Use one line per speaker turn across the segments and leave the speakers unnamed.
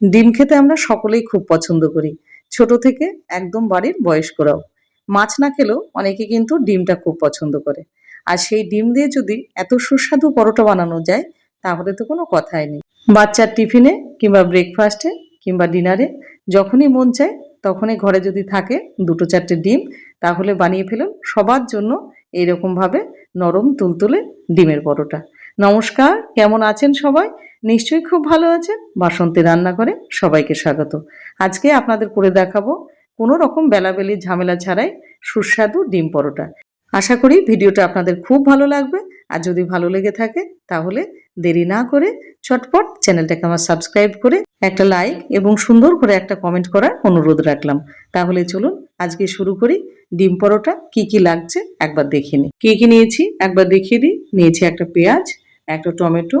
ডিম খেতে আমরা সকলেই খুব পছন্দ করি। ছোট থেকে একদম বাড়ির বয়স্করাও। মাছ না খেলেও অনেকে কিন্তু ডিমটা খুব পছন্দ করে। আর সেই ডিম দিয়ে যদি এত সুস্বাদু পরোটা বানানো যায়, তাহলে তো কোনো কথাই নেই। বাচ্চার টিফিনে কিংবা ব্রেকফাস্টে কিংবা ডিনারে যখনই মন চায়, তখনই ঘরে যদি থাকে দুটো চারটে ডিম, তাহলে বানিয়ে ফেলুন সবার জন্য এইরকমভাবে নরম তুলতুলে ডিমের পরোটা। নমস্কার, কেমন আছেন সবাই? নিশ্চয়ই খুব ভালো আছেন। বাসন্তী রান্না করে সবাইকে স্বাগত। আজকে আপনাদের করে দেখাবো কোনো রকম বেলাবেলি ঝামেলা ছাড়াই সুস্বাদু ডিম পরোটা। আশা করি ভিডিওটা আপনাদের খুব ভালো লাগবে। আর যদি ভালো লেগে থাকে, তাহলে দেরি না করে চটপট চ্যানেলটাকে আমার সাবস্ক্রাইব করে একটা লাইক এবং সুন্দর করে একটা কমেন্ট করার অনুরোধ রাখলাম। তাহলে চলুন আজকে শুরু করি। ডিম পরোটা কি কি লাগছে একবার দেখে নিই। কী কী নিয়েছি একবার দেখিয়ে দিই। নিয়েছি একটা পেঁয়াজ, একটা টমেটো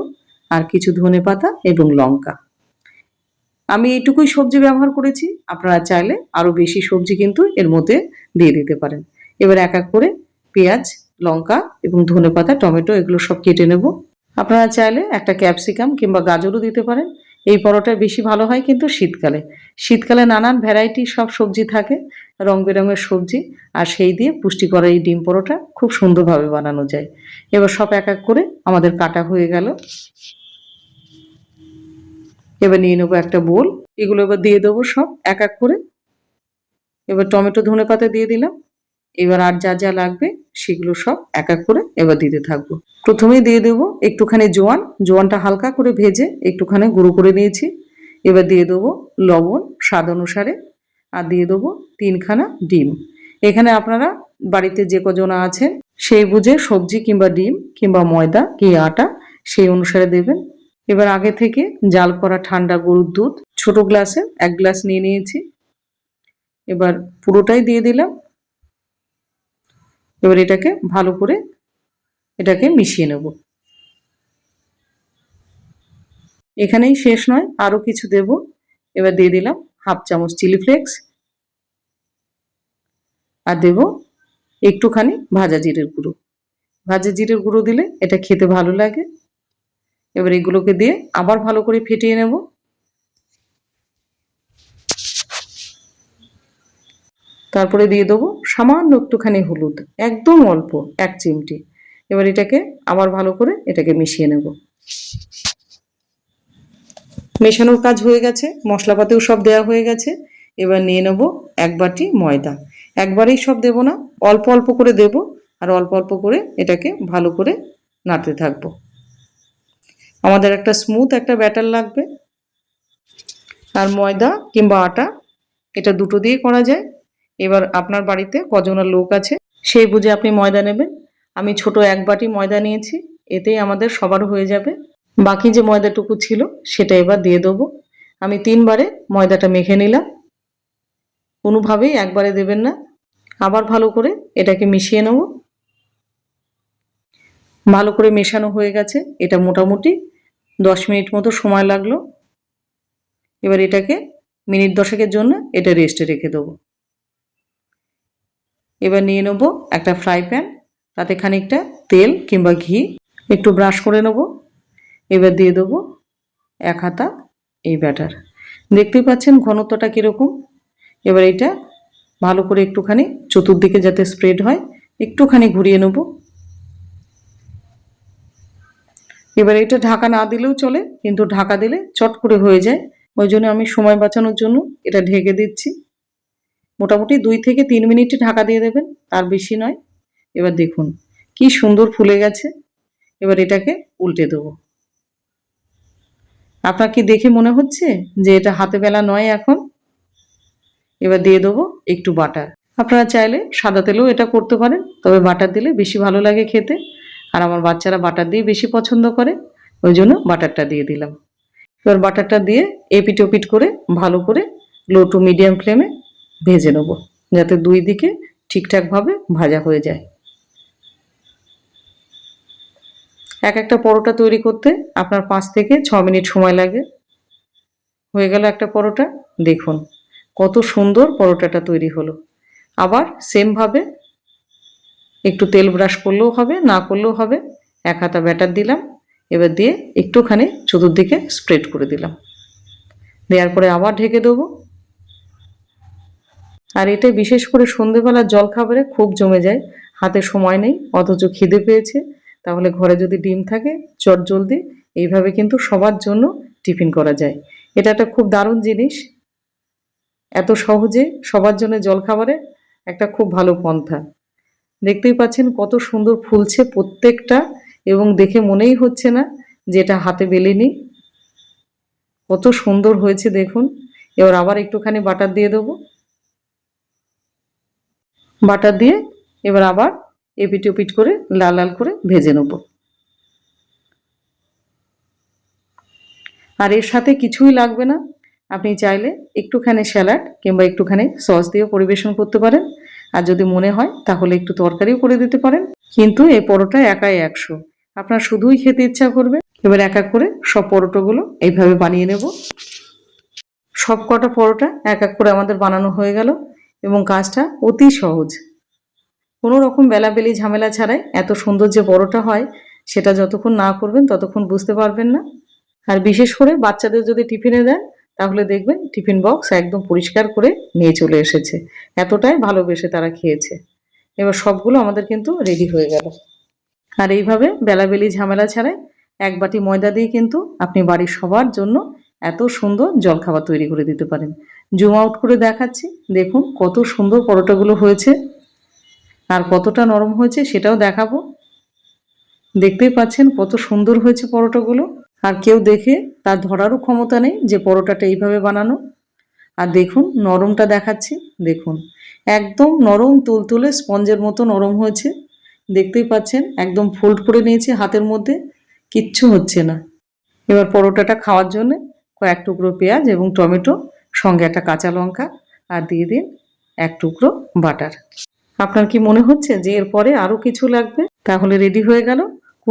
আর কিছু ধনে পাতা এবং লঙ্কা। আমি এইটুকুই সবজি ব্যবহার করেছি, আপনারা চাইলে আরও বেশি সবজি কিন্তু এর মধ্যে দিয়ে দিতে পারেন। এবার এক এক করে পেঁয়াজ, লঙ্কা এবং ধনে পাতা, টমেটো এগুলো সব কেটে নেব। আপনারা চাইলে একটা ক্যাপসিকাম কিংবা গাজরও দিতে পারেন। এই পরোটা বেশি ভালো হয় কিন্তু শীতকালে। শীতকালে নানান ভ্যারাইটি সব সবজি থাকে রং বেরঙের সবজি, আর সেই দিয়ে পুষ্টিকর এই ডিম পরোটা খুব সুন্দরভাবে বানানো যায়। এবার সব এক এক করে আমাদের কাটা হয়ে গেল। এবার নিয়ে নেব একটা বোল। এগুলো এবার দিয়ে দেবো সব, এক এক করে। এবার টমেটো ধনে পাতা দিয়ে দিলাম। এবার আর যা যা লাগবে সেগুলো সব এক এক করে এবার দিতে থাকব। প্রথমেই দিয়ে দেবো একটুখানি জোয়ান। জোয়ানটা হালকা করে ভেজে একটুখানি গুঁড়ো করে নিয়েছি। এবার দিয়ে দেবো লবণ স্বাদ অনুসারে। আর দিয়ে দেবো তিনখানা ডিম। এখানে আপনারা বাড়িতে যে কজন আছেন, সেই বুঝে সবজি কিংবা ডিম কিংবা ময়দা কি আটা, সেই অনুসারে দেবেন। এবার আগে থেকে জাল করা ঠান্ডা গরুর দুধ, ছোট গ্লাসে এক গ্লাস নিয়ে নিয়েছি। এবার পুরোটাই দিয়ে দিলাম। এবার এটাকে ভালো করে এটাকে মিশিয়ে নেব। এখানেই শেষ নয় আরও কিছু দেব। এবার দিয়ে দিলাম হাফ চামচ চিলি ফ্লেক্স। আর দেব একটুখানি ভাজা জিরের গুঁড়ো। ভাজা জিরের গুঁড়ো দিলে এটা খেতে ভালো লাগে। এবার এগুলোকে দিয়ে আবার ভালো করে ফেটিয়ে নেব। তারপরে দিয়ে দেবো সামান্য একটুখানি হলুদ, একদম অল্প, এক চিমটি। এবার এটাকে আবার ভালো করে এটাকে মিশিয়ে নেব। মেশানোর কাজ হয়ে গেছে, মশলাপাতিও সব দেওয়া হয়ে গেছে। এবার নিয়ে নেব এক বাটি ময়দা। একবারেই সব দেব না, অল্প অল্প করে দেব আর অল্প অল্প করে এটাকে ভালো করে নাড়তে থাকব। আমাদের একটা স্মুথ একটা ব্যাটার লাগবে। আর ময়দা কিংবা আটা, এটা দুটো দিয়ে করা যায়। এবার আপনার বাড়িতে কজনের লোক আছে, সেই বুঝে আপনি ময়দা নেবেন। আমি ছোট এক বাটি ময়দা নিয়েছি, এতেই আমাদের সবার হয়ে যাবে। বাকি যে ময়দাটুকু ছিল, সেটা এবার দিয়ে দেবো। আমি তিনবারে ময়দাটা মেখে নিলাম। কোনোভাবেই একবারে দেবেন না। আবার ভালো করে এটাকে মিশিয়ে নেব। ভালো করে মেশানো হয়ে গেছে, এটা মোটামুটি। দশ মিনিট মতো সময় লাগল। এবার এটাকে মিনিট দশেকের জন্য এটা রেস্টে রেখে দেবো। এবার নিয়ে নেব একটা ফ্রাই প্যান তাতে খানিকটা তেল কিংবা ঘি, একটু ব্রাশ করে নেব। এবার দিয়ে দেবো এক হাতা এই ব্যাটার দেখতেই পাচ্ছেন ঘনত্বটা কীরকম। এবার এটা ভালো করে একটুখানি চতুর্দিকে যাতে স্প্রেড হয়, একটুখানি ঘুরিয়ে নেব। এবার এটা ঢাকা না দিলেও চলে, কিন্তু ঢাকা দিলে চট করে হয়ে যায়। ওই জন্য আমি সময় বাঁচানোর জন্য এটা ঢেকে দিচ্ছি। মোটামুটি দুই থেকে তিন মিনিটে ঢাকা দিয়ে দেবেন, তার বেশি নয়। এবার দেখুন, কি সুন্দর ফুলে গেছে। এবার এটাকে উল্টে দেবো। আপনার কি দেখে মনে হচ্ছে যে এটা হাতে বেলা নয় এখন? এবার দিয়ে দেবো একটু বাটার। আপনারা চাইলে সাদা তেলেও এটা করতে পারেন, তবে বাটার দিলে বেশি ভালো লাগে খেতে। আর আমার বাচ্চারা বাটার দিয়ে বেশি পছন্দ করে, ওই জন্য বাটারটা দিয়ে দিলাম। এবার বাটারটা দিয়ে এপিট ওপিট করে ভালো করে লো টু মিডিয়াম ফ্লেমে ভেজে নেব, যাতে দুই দিকে ঠিকঠাকভাবে ভাজা হয়ে যায়। এক একটা পরোটা তৈরি করতে আপনার পাঁচ থেকে ছ মিনিট সময় লাগে। হয়ে গেল একটা পরোটা, দেখুন কত সুন্দর পরোটাটা তৈরি হলো। আবার সেমভাবে একটু তেল ব্রাশ করলেও হবে, না করলেও হবে। এক হাতা ব্যাটার দিলাম, এবার দিয়ে একটুখানি চতুর্দিকে স্প্রেড করে দিলাম। দেওয়ার পরে আবার ঢেকে দেবো। আর এটা বিশেষ করে সন্ধেবেলার জলখাবারে খুব জমে যায়, হাতে সময় নেই, অথচ খিদে পেয়েছে। তাহলে ঘরে যদি ডিম থাকে, চট জলদি, এইভাবে কিন্তু সবার জন্য টিফিন করা যায়। এটা একটা খুব দারুণ জিনিস। এত সহজে সবার জন্য জলখাবারে একটা খুব ভালো পন্থা। দেখতেই পাচ্ছেন কত সুন্দর ফুলছে প্রত্যেকটা এবং দেখে মনেই হচ্ছে না যে এটা হাতে বেলেনি। কত সুন্দর হয়েছে দেখুন। এবার আবার একটুখানি বাটার দিয়ে দেবো। বাটার দিয়ে এবার আবার এপিট ওপিট করে লাল লাল করে ভেজে নেব। আর এর সাথে কিছুই লাগবে না। আপনি চাইলে একটুখানি স্যালাড কিংবা একটুখানি সস দিয়েও পরিবেশন করতে পারেন। আর যদি মনে হয়, তাহলে একটু তরকারিও করে দিতে পারেন। কিন্তু এই পরোটা একাই একশো। আপনার শুধুই খেতে ইচ্ছা করবে। এবার এক এক করে সব পরোটাগুলো এইভাবে বানিয়ে নেব। সব কটা পরোটা এক এক করে আমাদের বানানো হয়ে গেল এবং কাজটা অতি সহজ। কোনো রকম বেলাবেলি ঝামেলা ছাড়াই এত সুন্দর যে পরোটা হয়, সেটা যতক্ষণ না করবেন ততক্ষণ বুঝতে পারবেন না। আর বিশেষ করে বাচ্চাদের যদি টিফিনে দেন তাহলে দেখবেন টিফিন বক্স একদম পরিষ্কার করে নিয়ে চলে এসেছে। এতটাই ভালোবেসে তারা খেয়েছে। এবার সবগুলো আমাদের কিন্তু রেডি হয়ে গেল। আর এইভাবে বেলাবেলি ঝামেলা ছাড়াই এক বাটি ময়দা দিয়ে কিন্তু আপনি বাড়ির সবার জন্য এত সুন্দর জলখাবার তৈরি করে দিতে পারেন। জুম আউট করে দেখাচ্ছি। দেখুন কত সুন্দর পরোটাগুলো হয়েছে। আর কতটা নরম হয়েছে সেটাও দেখাবো। দেখতেই পাচ্ছেন কত সুন্দর হয়েছে পরোটাগুলো। আর কেউ দেখে তার ধরারও ক্ষমতা নেই যে পরোটাটা এইভাবে বানানো। আর দেখুন, নরমটা দেখাচ্ছি, দেখুন। একদম নরম তুলতুলে স্পঞ্জের মতো নরম হয়েছে। দেখতেই পাচ্ছেন, একদম ফোল্ড করে নিয়েছে হাতের মধ্যে, কিচ্ছু হচ্ছে না। এবার পরোটাটা খাওয়ার জন্য কয়েক টুকরো পেঁয়াজ এবং টমেটো, সঙ্গে একটা কাঁচা লঙ্কা, আর দিয়ে দিন এক টুকরো বাটার। আপনার কি মনে হচ্ছে যে এরপরে আরও কিছু লাগবে? তাহলে রেডি হয়ে গেল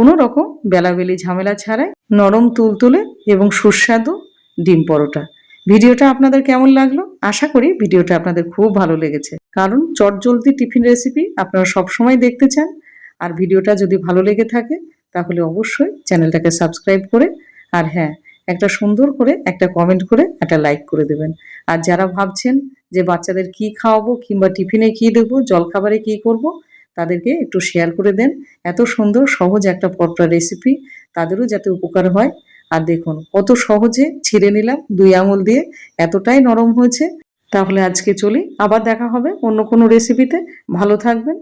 কোনো রকম বেলাবেলি ঝামেলা ছাড়াই নরম তুলতুলে এবং সুস্বাদু ডিম পরোটা। ভিডিওটা আপনাদের কেমন লাগল? আশা করি ভিডিওটা আপনাদের খুব ভালো লেগেছে। কারণ চটজলদি টিফিন রেসিপি আপনারা সবসময় দেখতে চান। আর ভিডিওটা যদি ভালো লেগে থাকে, তাহলে অবশ্যই চ্যানেলটাকে সাবস্ক্রাইব করে আর হ্যাঁ একটা সুন্দর করে একটা কমেন্ট করে একটা লাইক করে দেবেন। আর যারা ভাবছেন যে বাচ্চাদের কি খাওয়াবো কিংবা টিফিনে কি দেবো, জলখাবারে কি করব তাদেরকে একটু শেয়ার করে দেন। এত সুন্দর, সহজ একটা পরোটা রেসিপি তাদেরও যাতে উপকার হয়। আর দেখুন, কত সহজে ছিঁড়ে নিলাম দুই আঙুল দিয়ে। এতটাই নরম হয়েছে। তাহলে আজকে চলি। আবার দেখা হবে অন্য কোনো রেসিপিতে ভালো থাকবেন।